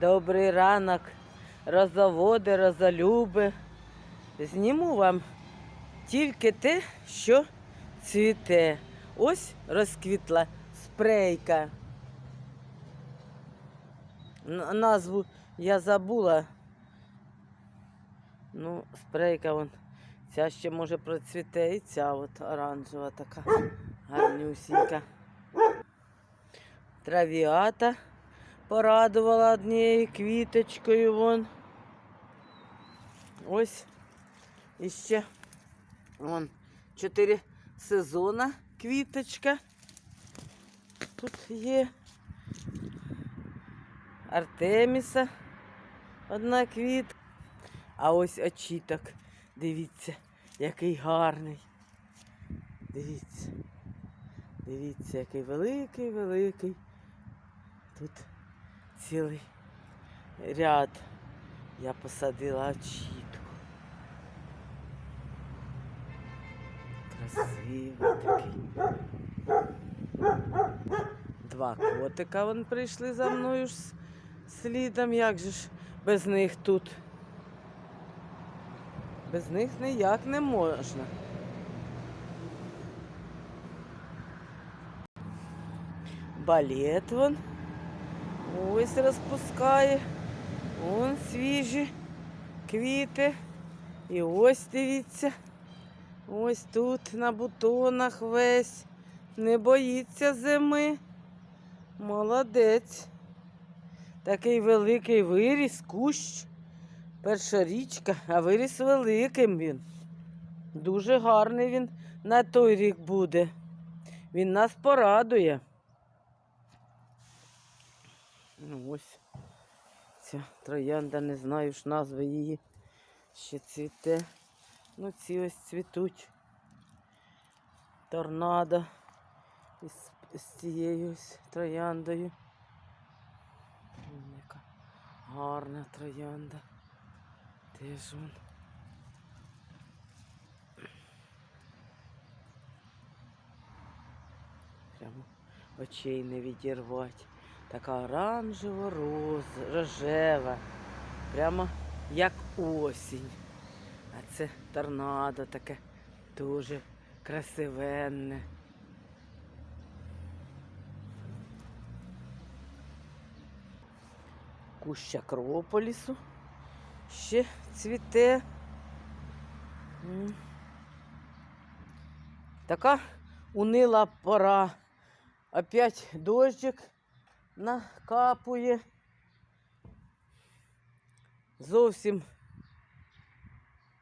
Добрий ранок, розоводи, розолюби. Зніму вам тільки те, що цвіте. Ось розквітла спрейка. Назву я забула. Ну, спрейка вон. Ця ще може процвіте і ця от оранжева така гарнюсінька. Травіата порадувала однією квіточкою вон. Ось іще вон чотири сезона квіточка. Тут є Артеміса одна квітка. А ось очіток. Дивіться, який гарний. Дивіться. Дивіться, який великий, великий. Тут цілий ряд. Я посадила очітку. Красивий такий. Два котика вон прийшли за мною ж слідом. Як же ж без них тут? Без них ніяк не можна. Балет вон. Ось розпускає. Вон свіжі квіти. І ось дивіться. Ось тут на бутонах весь. Не боїться зими. Молодець. Такий великий виріс, кущ. Перша річка, а виріс великим він. Дуже гарний він на той рік буде. Він нас порадує. Ну ось ця троянда, не знаю ж назви її. Ще цвіте. Ну, ці ось цвітуть. Торнадо із, з цією ось трояндою. Яка гарна троянда. Теж вон. Прямо очей не відірвати. Така оранжево роз, рожева. Прямо як осінь. А це торнадо таке дуже красивенне. Кущ Акрополісу ще цвіте. Така унила пора. Опять дощик накапує. Зовсім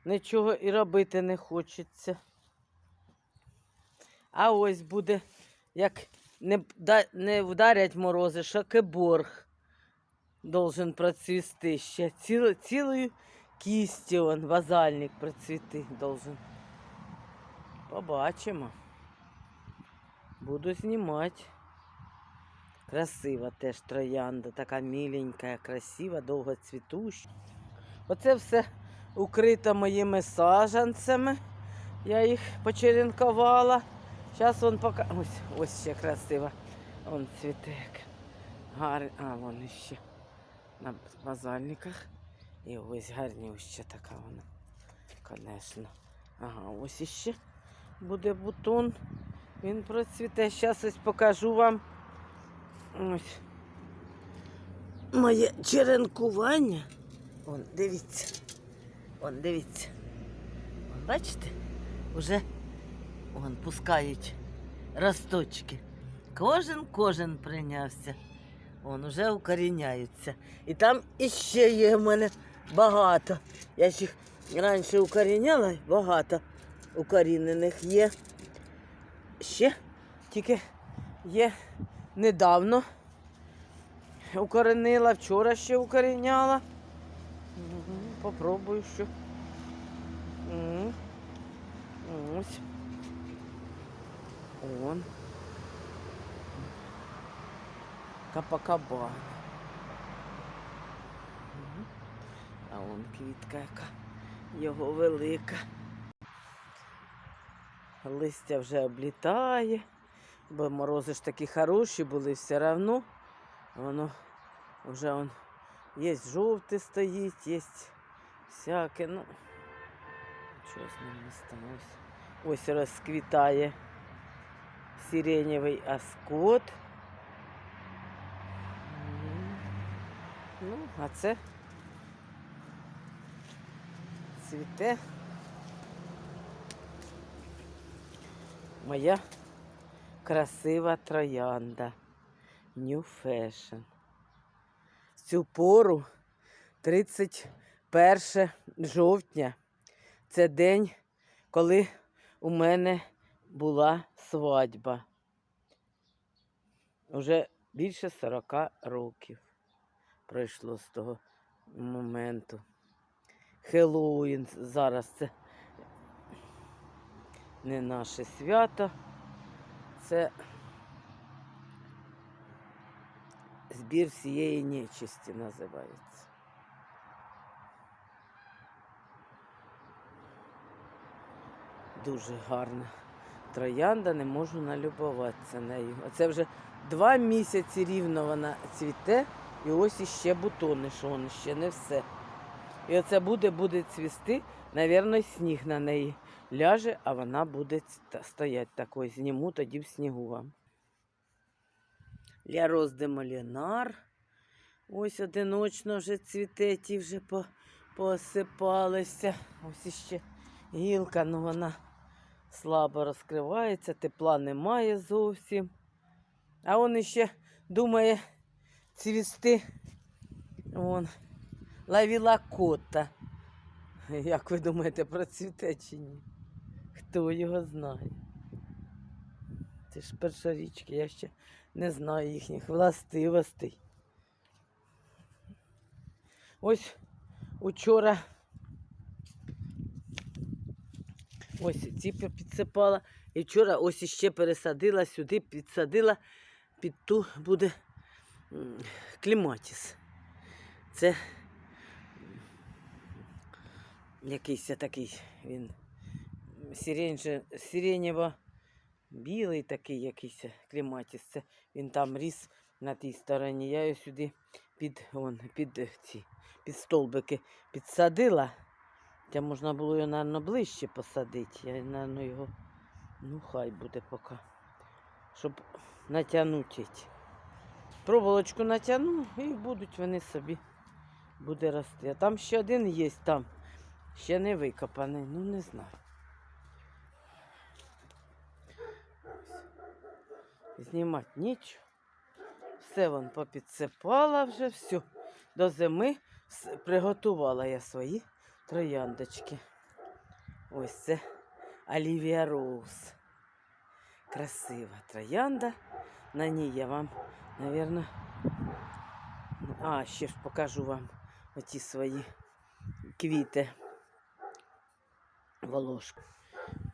нічого і робити не хочеться. А ось буде, як не, не вдарять морози, шакеборг должен процвісти ще. Ціл, цілою кістю он, вазальник процвіти должен. Побачимо. Буду знімати. Красива теж троянда, така міленька, красива, довгоцвітуща. Оце все укрито моїми саджанцями. Я їх почеренкувала. Зараз вон пока. Ось, ось ще красива. Вон цвітек. Гар... А, вон іще на базальниках. І ось гарнюща така вона. Конечно. Ага, ось іще буде бутон. Він процвіте. Зараз ось покажу вам. Ось. Моє черенкування. Вон, дивіться. Вон, дивіться. Вон, бачите? Уже вон пускають росточки. Кожен кожен прийнявся. Вон уже укоріняються. І там іще є в мене багато. Я ж їх раніше укоріняла, багато укорінених є. Ще тільки є недавно. Укоренила, вчора ще укоріняла. Мгм, Попробую що. Ось. Он. Капакабана. Мгм. А он квітка яка його велика. Листя вже облітає, бо морози ж такі хороші були все одно. Воно вже он Є жовтий стоїть, є всяке, ну нічого з ним не сталося. Ось розквітає сиренєвий аскот. Ну, а це цвіте моя красива троянда. New Fashion. В цю пору 31 жовтня. Це день, коли у мене була свадьба. Уже більше 40 років пройшло з того моменту. Хеллоуін зараз це не наше свято. Це збір всієї нечисті називається. Дуже гарна троянда, не можу налюбуватися нею. Оце вже два місяці рівно вона цвіте, і ось іще бутони, що воно ще не все. І оце буде, буде цвісти, навірно, сніг на неї ляже, а вона буде стояти такою. Зніму тоді в снігу вам. Ля де Молінар. Ось одиночно вже цвіте, ті вже по, посипалися. Ось іще гілка, ну вона слабо розкривається, тепла немає зовсім. А он іще думає цвісти. Вон, лавіла кота. Як ви думаєте, процвіте чи ні? Хто його знає? Це ж першорічки, я ще не знаю їхніх властивостей. Ось учора ось ці підсипала. І вчора ось іще пересадила сюди, підсадила під ту буде кліматіс. Це якийсь такий він сиренєво білий такий якийсь кліматіс. Він там ріс на тій стороні. Я його сюди під, вон, під, ці, під столбики підсадила. Та можна було його, мабуть, ближче посадити. Я, мабуть, його, ну хай буде поки. Щоб натягнути. Проволочку натягну і будуть вони собі буде рости. А там ще один є там. Ще не викопаний, ну не знаю. Знімати нічого. Все вон попідсипала вже, все. До зими приготувала я свої трояндочки. Ось це Олівія Роуз. Красива троянда. На ній я вам, мабуть, а, ще ж покажу вам оті свої квіти. Волошку.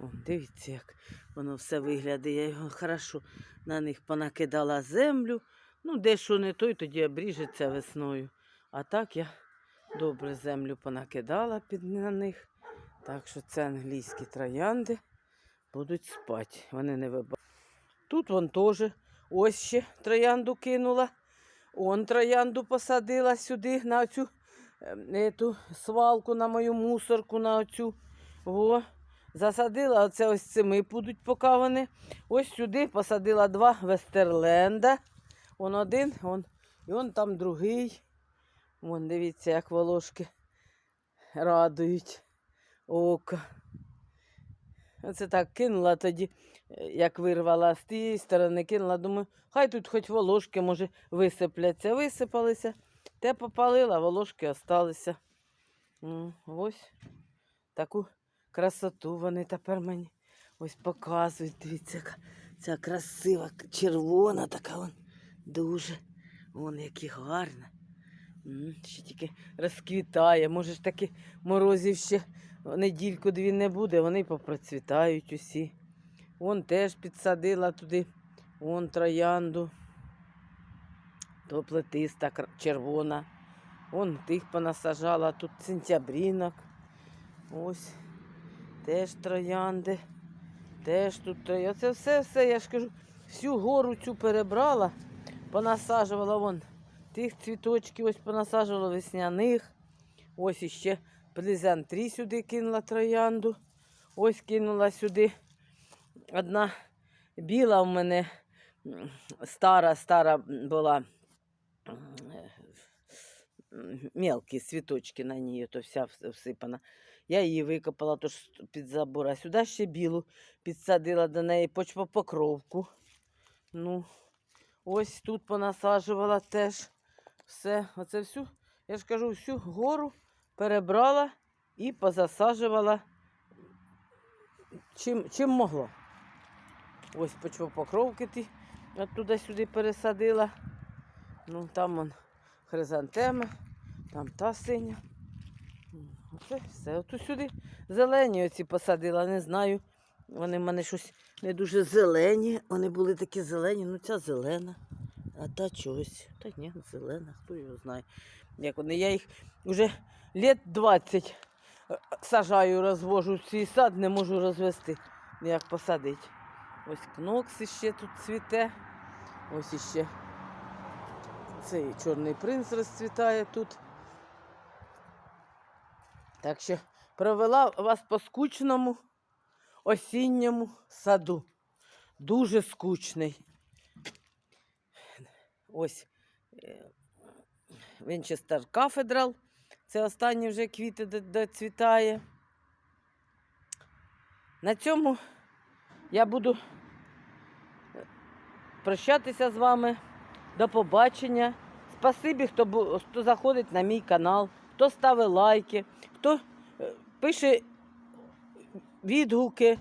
О, дивіться, як воно все виглядає. Я його хорошо на них понакидала землю. Ну, дещо не той, тоді обріжеться весною. А так я добре землю понакидала під на них. Так що це англійські троянди будуть спати. Вони не вибають. Тут вон теж ось ще троянду кинула. Он троянду посадила сюди на цю свалку, на мою мусорку, на оцю. Во. Засадила оце ось цими будуть, поки вони. Ось сюди посадила два вестерленда. Он один, он, і он там другий. Вон, дивіться, як волошки радують око. Оце так кинула тоді, як вирвала з тієї сторони, кинула, думаю, хай тут хоч волошки, може, висипляться. Висипалися, те попалила, волошки осталися. Ось таку красоту вони тепер мені ось показують. Дивіться, ця красива, червона така вон, дуже. Вон які гарна. Ще тільки розквітає. Може ж таки морозів ще недільку-дві не буде, вони попроцвітають усі. Вон теж підсадила туди, вон троянду. То плетиста червона. Вон тих понасажала, тут сентябрінок. Ось теж троянди. Теж тут троянди. Це все, все, я ж кажу, всю гору цю перебрала, понасаджувала вон тих цвіточків ось понасаджувала весняних. Ось іще плезантрі сюди кинула троянду. Ось кинула сюди одна біла в мене стара, стара була мелкі цвіточки на ній, то вся вс- всипана. Я її викопала тож під забор, а сюди ще білу підсадила до неї почвопокровку. Ну, ось тут понасаджувала теж все. Оце всю, я ж кажу, всю гору перебрала і позасаджувала чим, чим могла. Ось почвопокровки ті оттуда сюди пересадила. Ну, там он хризантеми, там та синя. М, Оце все. Оту сюди зелені оці посадила, не знаю. Вони в мене щось не дуже зелені. Вони були такі зелені, ну ця зелена. А та чогось. Та ні, зелена, хто його знає. Як вони, я їх вже літ 20 е, сажаю, розвожу свій сад, не можу розвести, як посадити. Ось кнокс іще тут цвіте. Ось іще цей чорний принц розцвітає тут. Так що провела вас по скучному осінньому саду. Дуже скучний. Ось Вінчестер Кафедрал. Це останні вже квіти доцвітає. На цьому я буду е, прощатися з вами. До побачення. Спасибі, хто заходить на мій канал, хто ставить лайки, хто е, пише відгуки.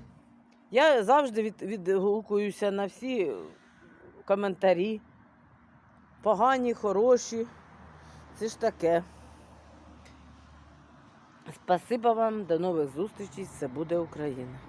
Я завжди від, відгукуюся на всі е, коментарі. Погані, хороші. Це ж таке. Спасибо вам, до нових зустрічей. Це буде Україна.